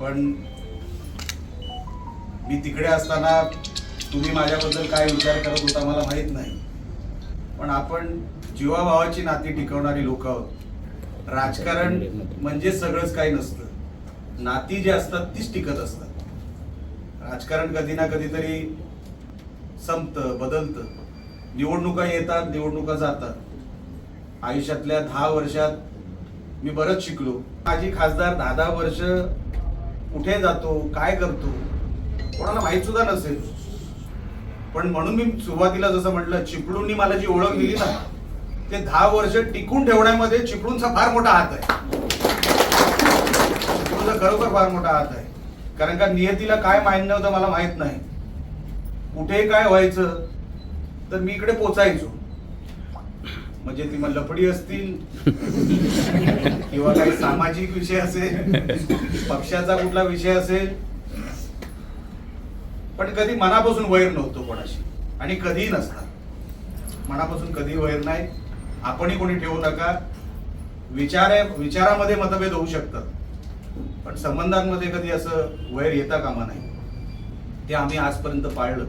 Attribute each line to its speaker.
Speaker 1: पण मी तिकडे असताना तुम्ही माझ्याबद्दल काय विचार करत होता मला माहीत नाही. पण आपण जीवाभावाची नाती टिकवणारी लोक आहोत. राजकारण म्हणजे सगळंच काही नसतं. नाती जी असतात तीच टिकत असतात. राजकारण कधी ना कधीतरी संपतं बदलतं. निवडणुका येतात निवडणुका जातात. आयुष्यातल्या दहा वर्षात मी बरंच शिकलो. माझी खासदार दहा दहा वर्ष कुठे जातो काय करतो कोणाला माहीत सुद्धा नसेल. पण म्हणून मी सुरुवातीला जसं म्हटलं चिपळूंनी मला जी ओळख दिली ना ते दहा वर्ष टिकून ठेवण्यामध्ये चिपळूणचा फार मोठा हात आहे. चिपळूणचा खरोखर फार मोठा हात आहे. कारण का नियतीला काय मान्य होतं मला माहीत नाही. कुठे काय व्हायचं तर मी इकडे पोचायचो. म्हणजे ती मग लपडी असतील किंवा काही सामाजिक विषय असेल पक्षाचा कुठला विषय असेल. पण कधी मनापासून वैर नव्हतो कोणाशी आणि कधीही नसणार मनापासून कधी वैर नाही. आपणही कोणी ठेवू नका. विचार विचारामध्ये मतभेद होऊ शकतात. पण संबंधांमध्ये कधी असं वैर येता कामा नाही. ते आम्ही आजपर्यंत पाळलं.